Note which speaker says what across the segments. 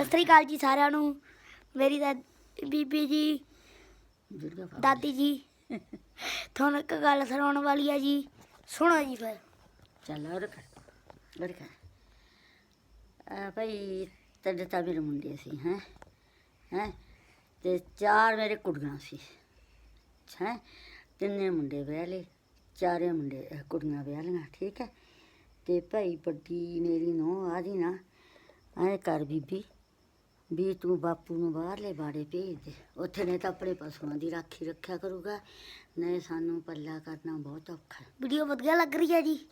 Speaker 1: ਸਤਿ ਸ੍ਰੀ ਅਕਾਲ ਜੀ ਸਾਰਿਆਂ ਨੂੰ। ਮੇਰੀ ਦਾ ਬੀਬੀ ਜੀ ਦਾਦੀ ਜੀ। ਤੁਹਾਨੂੰ ਇੱਕ ਗੱਲ ਸੁਣਾਉਣ ਵਾਲੀ ਆ ਜੀ। ਸੁਣੋ ਜੀ ਫਿਰ।
Speaker 2: ਚੱਲ ਹੋਰ ਕਰ ਹੋਰ ਕਰ। ਆ ਭਾਈ ਤੇਰੇ ਤਾਂ ਮੇਰੇ ਮੁੰਡੇ ਸੀ ਹੈ? ਹੈ? ਤੇ ਚਾਰ ਮੇਰੇ ਕੁੜੀਆਂ ਸੀ। ਹੈ? ਤਿੰਨੇ ਮੁੰਡੇ ਵਿਆਹ ਲਏ ਚਾਰੇ ਮੁੰਡੇ ਕੁੜੀਆਂ ਵਿਆਹ ਲਈਆਂ ਠੀਕ ਹੈ? ਤੇ ਭਾਈ ਵੱਡੀ ਮੇਰੀ ਨੂੰ ਆਦੀ ਨਾ ਐ ਕਰ ਬੀਬੀ ਵੀ ਤੂੰ ਬਾਪੂ ਨੂੰ ਬਾਹਰਲੇ ਬਾੜੇ ਭੇਜ ਦੇ। ਉੱਥੇ ਨੇ ਤਾਂ ਆਪਣੇ ਪਸ਼ੂਆਂ ਦੀ ਰਾਖੀ ਰੱਖਿਆ ਕਰੂਗਾ। ਨਹੀਂ ਸਾਨੂੰ ਪੱਲਾ ਕਰਨਾ ਬਹੁਤ ਔਖਾ। ਹੈ
Speaker 1: ਵੀਡੀਓ ਵਧੀਆ ਲੱਗ ਰਹੀ ਹੈ ਜੀ।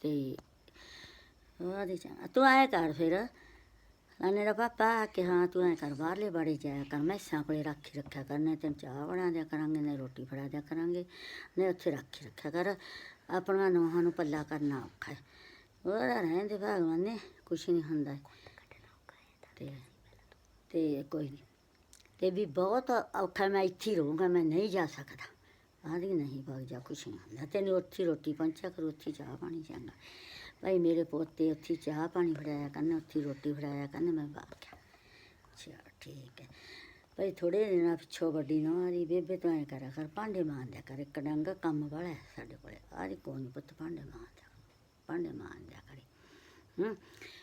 Speaker 2: ਤੇ ਉਹਦੇ ਚ ਤੂੰ ਆਇਆ ਕਰ ਫਿਰ। ਆਨੇ ਦਾ ਪਾਪਾ ਕਿ ਹਾਂ ਤੂੰ ਐ ਕਰ ਬਾਹਰਲੇ ਬਾੜੇ ਜਾਇਆ ਕਰ। ਮੈਸਾਂ ਕੋਲੇ ਰਾਖੀ ਰੱਖਿਆ ਕਰਨੇ ਤੈਨੂੰ ਚਾਹ ਬਣਾ ਦਿਆ ਕਰਾਂਗੇ ਨੇ ਰੋਟੀ ਫੜਾ ਦਿਆ ਕਰਾਂਗੇ। ਨੇ ਉੱਥੇ ਰਾਖੀ ਰੱਖਿਆ ਕਰ। ਆਪਣੀਆਂ ਨੋਹਾਂ ਨੂੰ ਪੱਲਾ ਕਰਨਾ ਔਖਾ ਹੈ। ਉਹਦਾ ਰਹਿੰਦੇ ਭਗਵਾਨ ਨੇ ਕੁਛ ਨਹੀਂ ਹੁੰਦਾ। ਤੇ ਤੇ ਕੋਈ ਨਹੀਂ ਤੇ ਵੀ ਬਹੁਤ ਔਖਾ ਮੈਂ ਇੱਥੇ ਰਹੂੰਗਾ, ਮੈਂ ਨਹੀਂ ਜਾ ਸਕਦਾ। ਆਦੀ ਨਹੀਂ ਭਗ ਜਾ ਕੁਛ ਨਹੀਂ ਹੁੰਦਾ। ਤੈਨੂੰ ਉੱਥੇ ਰੋਟੀ ਪਹੁੰਚਿਆ ਕਰ, ਉੱਥੇ ਚਾਹ ਪਾਣੀ ਚੰਗਾ। ਭਾਈ ਮੇਰੇ ਪੋਤੇ ਉੱਥੇ ਚਾਹ ਪਾਣੀ ਫੜਾਇਆ ਕਰਨ, ਉੱਥੇ ਰੋਟੀ ਫੜਾਇਆ ਕਰਨ, ਮੈਂ ਬਾਹਰ ਗਿਆ। ਅੱਛਾ, ਠੀਕ ਹੈ। ਭਾਈ ਥੋੜੇ ਦਿਨਾਂ ਪਿੱਛੋਂ ਵੱਡੀ ਨੂੰ ਆਦੀ ਬੇਬੇ ਤੂੰ ਐਂ ਕਰਿਆ ਕਰ, ਭਾਂਡੇ ਮਾਂਜਿਆ ਕਰ। ਇੱਕ ਡੰਗ ਕੰਮ ਵਾਲਾ ਸਾਡੇ ਕੋਲੇ। ਆਦੀ ਕੋਈ ਨੀ ਪੁੱਤ, ਭਾਂਡੇ ਮਾਂਜਿਆ ਭਾਂਡੇ ਮਾਂਜਿਆ ਕਰੀ। ਹੂੰ,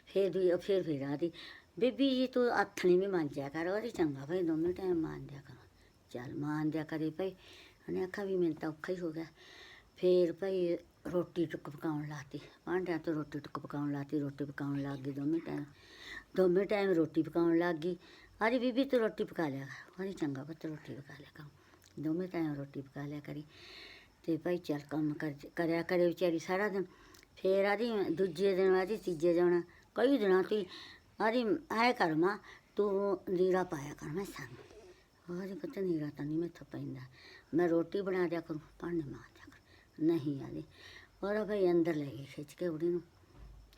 Speaker 2: ਫੇਰ ਵੀ, ਫੇਰ ਫੇਰ ਆਦੀ ਬੀਬੀ ਜੀ, ਤੂੰ ਹੱਥ ਨਹੀਂ ਵੀ ਮਾਂਜਿਆ ਕਰ ਉਹਦੀ ਚੰਗਾ ਭਾਈ, ਦੋਨੋਂ ਟਾਈਮ ਮਾਂਜਿਆ ਕਰ। ਚੱਲ ਮਾਂਜਿਆ ਕਰੇ ਭਾਈ, ਉਹਨੇ ਆਖਿਆ ਵੀ ਮੈਨੂੰ ਤਾਂ ਔਖਾ ਹੀ ਹੋ ਗਿਆ। ਫੇਰ ਭਾਈ ਰੋਟੀ ਟੁੱਕ ਪਕਾਉਣ ਲਾਤੀ, ਭਾਂਡਿਆਂ ਤੋਂ ਰੋਟੀ ਟੁੱਕ ਪਕਾਉਣ ਲਾਤੀ, ਰੋਟੀ ਪਕਾਉਣ ਲੱਗ ਗਈ ਦੋਵੇਂ ਟਾਈਮ ਦੋਵੇਂ ਟਾਈਮ ਰੋਟੀ ਪਕਾਉਣ ਲੱਗ ਗਈ। ਅਰੇ ਬੀਬੀ, ਤੂੰ ਰੋਟੀ ਪਕਾ ਲਿਆ ਉਹਨੇ ਚੰਗਾ ਪੁੱਤ, ਰੋਟੀ ਪਕਾ ਲਿਆ ਕੰਮ ਦੋਵੇਂ ਟਾਈਮ ਰੋਟੀ ਪਕਾ ਲਿਆ ਕਰੀ। ਤੇ ਭਾਈ ਚੱਲ ਕੰਮ ਕਰਿਆ ਕਰੇ ਵਿਚਾਰੀ ਸਾਰਾ ਦਿਨ। ਫੇਰ ਆਦੀ ਦੂਜੇ ਦਿਨ ਆਦੀ ਤੀਜੇ ਦਿਨ, ਕਈ ਦਿਨਾਂ ਤੀ ਆਦੀ ਐ ਕਰ ਮਾਂ, ਤੂੰ ਨੀਰਾ ਪਾਇਆ ਕਰ ਮੈਂ ਸਾਨੂੰ ਉਹਦੀ ਪੁੱਤ ਨੀਰਾ ਤਾਂ ਨਹੀਂ ਮੈਥੋਂ ਪੈਂਦਾ। ਮੈਂ ਰੋਟੀ ਬਣਾ ਦਿਆ ਕਰੂੰ, ਭਾਂਡੇ ਮਾਂਜਿਆ ਕਰ। ਨਹੀਂ ਆਦੀ ਔਰ ਭਾਈ ਅੰਦਰ ਲੈ ਗਈ ਖਿੱਚ ਕੇ ਉਹਦੀ ਨੂੰ।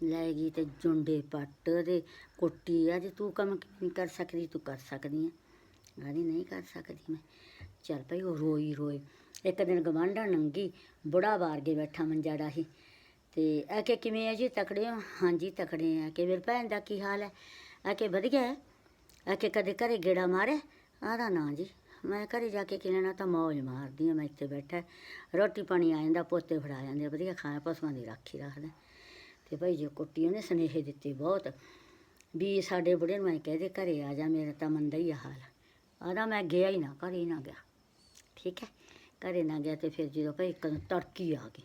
Speaker 2: ਲੈ ਗਈ ਤੇ ਜੁੰਡੇ ਪੱਟ ਦੇ ਕੁੱਟੀ ਆ ਜੇ ਤੂੰ ਕੰਮ ਕਿਉਂ ਨਹੀਂ ਕਰ ਸਕਦੀ, ਤੂੰ ਕਰ ਸਕਦੀ ਆ। ਆਦੀ ਨਹੀਂ ਕਰ ਸਕਦੀ ਮੈਂ। ਚੱਲ ਭਾਈ ਉਹ ਰੋਈ ਰੋਈ, ਇੱਕ ਦਿਨ ਗਵਾਂਢਣ ਨੰਗੀ, ਬੁੜਾ ਵਾਰ ਕੇ ਬੈਠਾ ਮੰਜਾੜਾ ਸੀ ਤੇ ਆ ਕੇ ਕਿਵੇਂ ਆ ਜੀ, ਤਕੜੇ ਹੋ? ਹਾਂਜੀ, ਤਕੜੇ ਆ। ਕਿ ਮੇਰੇ ਭੈਣ ਦਾ ਕੀ ਹਾਲ ਹੈ? ਆ ਕੇ ਵਧੀਆ ਹੈ? ਆ ਕੇ ਕਦੇ ਘਰੇ ਗੇੜਾ ਮਾਰੇ ਆਦਾ ਨਾ ਜੀ। ਮੈਂ ਘਰੇ ਜਾ ਕੇ ਕਿਹਨਾਂ ਤਾਂ ਮੌਜ ਮਾਰਦੀ ਆ ਮੈਂ ਇੱਥੇ ਬੈਠਾ। ਰੋਟੀ ਪਾਣੀ ਆ ਜਾਂਦਾ, ਪੋਤੇ ਫੜਾ ਜਾਂਦੇ ਵਧੀਆ ਖਾਇਆ ਪਸ਼ੂਆਂ ਦੀ ਰਾਖੀ ਰੱਖਦਾ ਤੇ ਭਾਈ ਜੇ ਕੁੱਟੀ ਉਹਨੇ ਸਨੇਹੇ ਦਿੱਤੇ ਬਹੁਤ। ਵੀ ਸਾਡੇ ਬੁੜੇ ਨੂੰ ਐ ਕਹਦੇ ਘਰੇ ਆ ਜਾ, ਮੇਰਾ ਤਾਂ ਮੰਦਾ ਹੀ ਆ ਹਾਲ। ਆਦਾ ਮੈਂ ਗਿਆ ਹੀ ਨਾ, ਘਰੇ ਹੀ ਨਾ ਗਿਆ। ਠੀਕ ਹੈ? ਘਰੇ ਨਾ ਗਿਆ ਤੇ ਫਿਰ ਜਦੋਂ ਭਾਈ ਇੱਕ ਤੜਕੀ ਆ ਗਈ।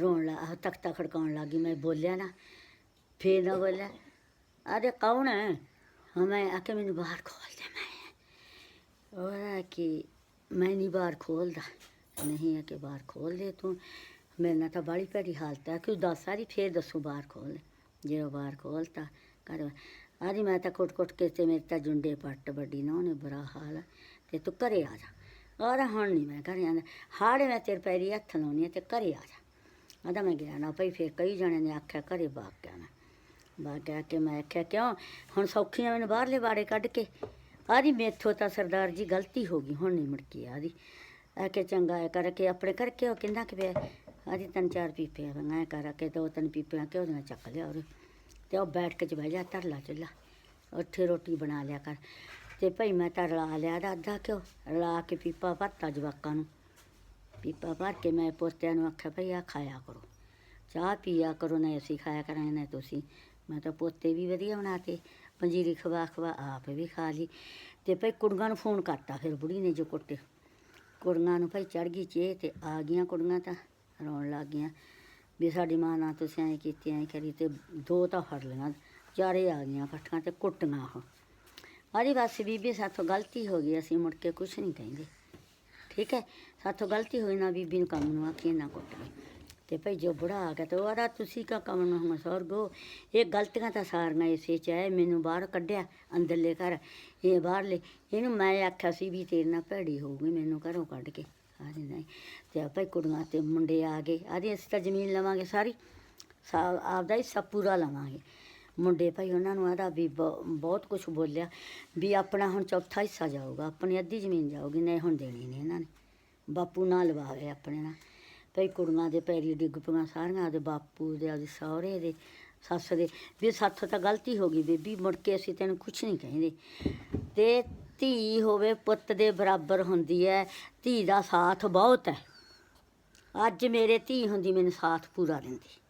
Speaker 2: ਰੋਣ ਲਾ ਤਖਤਾ ਖੜਕਾਉਣ ਲੱਗੀ ਮੈਂ ਬੋਲਿਆ ਨਾ ਫੇਰ ਨਾ ਬੋਲਿਆ ਆਦੇ ਕੌਣ ਹੈ? ਹਾਂ ਮੈਂ ਆਕੇ ਮੈਨੂੰ ਬਾਹਰ ਖੋਲ ਦੇ ਮੈਂ। ਉਹਦਾ ਕਿ ਮੈਂ ਨਹੀਂ ਬਾਹਰ ਖੋਲਦਾ। ਨਹੀਂ ਆ ਕੇ ਬਾਹਰ ਖੋਲ ਦੇ ਤੂੰ। ਮੇਰੇ ਨਾਲ ਤਾਂ ਬੜੀ ਭੈੜੀ ਹਾਲਤ ਹੈ ਕਿ ਦੱਸ ਸਾਰੀ ਫੇਰ ਦੱਸੋ ਬਾਹਰ ਖੋਲ। ਜੇ ਉਹ ਬਾਹਰ ਖੋਲਤਾ ਕਰ ਆਦੀ ਮੈਂ ਤਾਂ ਕੁੱਟ ਕੁੱਟ ਕੇ ਤੇ ਮੇਰੇ ਤਾਂ ਜੁੰਡੇ ਪੱਟ ਵੱਡੀ ਨਾ ਉਹਨੇ ਬੁਰਾ ਹਾਲ ਹੈ, ਤੇ ਤੂੰ ਘਰੇ ਆ ਜਾ। ਔਰ ਹੁਣ ਨਹੀਂ ਮੈਂ ਘਰੇ ਆਂਦਾ ਹਾੜੇ ਮੈਂ ਤੇਰੇ ਪੈਰੀ ਹੱਥ ਲਾਉਣੀ ਆ ਤੇ ਘਰੇ ਆ ਜਾ। ਆਦਾ ਮੈਂ ਗਿਆ ਨਾ ਭਾਈ, ਫੇਰ ਕਈ ਜਣੇ ਨੇ ਆਖਿਆ ਘਰੇ ਬਾਗ ਗਿਆ ਮੈਂ ਬਾਗ ਗਿਆ ਕਿ ਮੈਂ ਆਖਿਆ, ਕਿਉਂ? ਹੁਣ ਸੌਖੀਆਂ ਮੈਨੂੰ ਬਾਹਰਲੇ ਬਾੜੇ ਕੱਢ ਕੇ। ਆਦੀ ਮੇਥੋਂ ਤਾਂ ਸਰਦਾਰ ਜੀ ਗਲਤੀ ਹੋ ਗਈ, ਹੁਣ ਨਹੀਂ ਮੁੜਕੀ ਆਦੀ ਆ ਕੇ ਚੰਗਾ ਹੈ ਕਰਕੇ ਆਪਣੇ ਕਰਕੇ ਉਹ ਕਿੰਨਾ ਕਿ ਪਿਆ? ਆਦੀ ਤਿੰਨ ਚਾਰ ਪੀਪੇ ਆ ਮੈਂ ਕਰ ਦੋ ਤਿੰਨ ਪੀਪਿਆਂ ਕਿ ਨਾਲ ਚੱਕ ਲਿਆ ਉਹਦੇ ਤੇ ਉਹ ਬੈਠ ਕੇ ਚ ਬਹਿ ਜਾ ਧਰ ਚੁੱਲਾ ਉੱਥੇ ਰੋਟੀ ਬਣਾ ਲਿਆ ਕਰ। ਤੇ ਭਾਈ ਮੈਂ ਤਾਂ ਰਲਾ ਲਿਆ ਦਾ ਅੱਧਾ ਕਿਉਂ ਰਲਾ ਕੇ ਪੀਪਾ ਭਰਤਾ ਜਵਾਕਾਂ ਨੂੰ। ਪੀਪਾ ਭਰ ਕੇ ਮੈਂ ਪੋਤਿਆਂ ਨੂੰ ਆਖਿਆ ਭਈ ਆ ਖਾਇਆ ਕਰੋ। ਚਾਹ ਪੀਆ ਕਰੋ ਨਾ ਅਸੀਂ ਖਾਇਆ ਕਰਾਂਗੇ ਨਾ ਤੁਸੀਂ। ਮੈਂ ਤਾਂ ਪੋਤੇ ਵੀ ਵਧੀਆ ਬਣਾਤੇ, ਪੰਜੀਰੀ ਖਵਾ ਖਵਾ ਆਪ ਵੀ ਖਾ ਲਈ। ਤੇ ਭਈ ਕੁੜੀਆਂ ਨੂੰ ਫੋਨ ਕਰਤਾ ਫਿਰ ਬੁੜੀ ਨੇ ਜੋ ਕੁੱਟੇ ਕੁੜੀਆਂ ਨੂੰ ਭਾਈ ਚੜ ਗਈ ਚੇ ਤੇ ਆ ਗਈਆਂ ਕੁੜੀਆਂ ਤਾਂ, ਰੋਣ ਲੱਗ ਗਈਆਂ। ਵੀ ਸਾਡੀ ਮਾਂ ਨਾਲ ਤੁਸੀਂ ਐਂ ਕੀਤੀ, ਐਂ ਕਰੀ ਤੇ ਦੋ ਤਾਂ ਫੜ ਲਈਆਂ, ਚਾਰੇ ਆ ਗਈਆਂ ਇਕੱਠੀਆਂ ਤੇ ਕੁੱਟੀਆਂ ਉਹ। ਆਦੀ ਬਸ ਬੀਬੀ ਸਾਥੋਂ ਗਲਤੀ ਹੋ ਗਈ, ਅਸੀਂ ਮੁੜ ਕੇ ਕੁਛ ਨਹੀਂ ਕਹਿੰਦੇ। ਠੀਕ ਹੈ? ਸਾਥੋਂ ਗਲਤੀ ਹੋਈ ਨਾ ਬੀਬੀ ਨੂੰ ਕੰਮ ਨੂੰ ਆਖੀ ਨਾ ਕੁੱਟ ਤੇ ਭਾਈ ਜੋ ਬੁੜਾ ਆ ਗਿਆ ਤੇ ਉਹ ਆਦਾ ਤੁਸੀਂ ਕਾ ਕੰਮ ਨੂੰ ਹਮ ਸਵਰਗੋ ਇਹ ਗਲਤੀਆਂ ਤਾਂ ਸਾਰੀਆਂ ਇਸੇ ਚ ਹੈ, ਮੈਨੂੰ ਬਾਹਰ ਕੱਢਿਆ, ਅੰਦਰਲੇ ਘਰ, ਇਹ ਬਾਹਰਲੇ। ਇਹਨੂੰ ਮੈਂ ਆਖਿਆ ਸੀ ਵੀ ਤੇਰੇ ਨਾਲ ਭੈੜੀ ਹੋਊਗੀ, ਮੈਨੂੰ ਘਰੋਂ ਕੱਢ ਕੇ ਆਦੀ ਨਹੀਂ ਤੇ ਭਾਈ ਕੁੜੀਆਂ ਤੇ ਮੁੰਡੇ ਆ ਗਏ ਆਦੀ ਅਸੀਂ ਤਾਂ ਜ਼ਮੀਨ ਲਵਾਂਗੇ ਸਾਰੀ। ਸਾ- ਆਪਦਾ ਹਿੱਸਾ ਪੂਰਾ ਲਵਾਂਗੇ। ਮੁੰਡੇ ਭਾਈ ਉਹਨਾਂ ਨੂੰ ਆਦਾ ਵੀ ਬ- ਬਹੁਤ ਕੁਝ ਬੋਲਿਆ ਵੀ ਆਪਣਾ ਹੁਣ ਚੌਥਾ ਹਿੱਸਾ ਜਾਊਗਾ, ਆਪਣੀ ਅੱਧੀ ਜ਼ਮੀਨ ਜਾਊਗੀ, ਨਹੀਂ ਹੁਣ ਦੇਣੀ ਨਹੀਂ ਇਹਨਾਂ ਨੇ। ਬਾਪੂ ਨਾਲ ਲਵਾਵੇ ਆਪਣੇ ਨਾਲ। ਭਈ ਕੁੜੀਆਂ ਦੇ ਪੈਰੀ ਡਿੱਗ ਪਈਆਂ ਸਾਰੀਆਂ ਉਹਦੇ ਬਾਪੂ ਦੇ ਆਦੇ ਸਹੁਰੇ ਦੇ, ਸੱਸ ਦੇ। ਵੀ ਸਾਥੋਂ ਤਾਂ ਗਲਤੀ ਹੋ ਗਈ ਬੇਬੀ, ਮੁੜ ਕੇ ਅਸੀਂ ਤੈਨੂੰ ਕੁਝ ਨਹੀਂ ਕਹਿੰਦੇ। ਤੇ ਧੀ ਹੋਵੇ ਪੁੱਤ ਦੇ ਬਰਾਬਰ ਹੁੰਦੀ ਹੈ ਧੀ ਦਾ ਸਾਥ ਬਹੁਤ ਹੈ ਅੱਜ ਮੇਰੇ ਧੀ ਹੁੰਦੀ ਮੈਨੂੰ ਸਾਥ ਪੂਰਾ ਦਿੰਦੀ।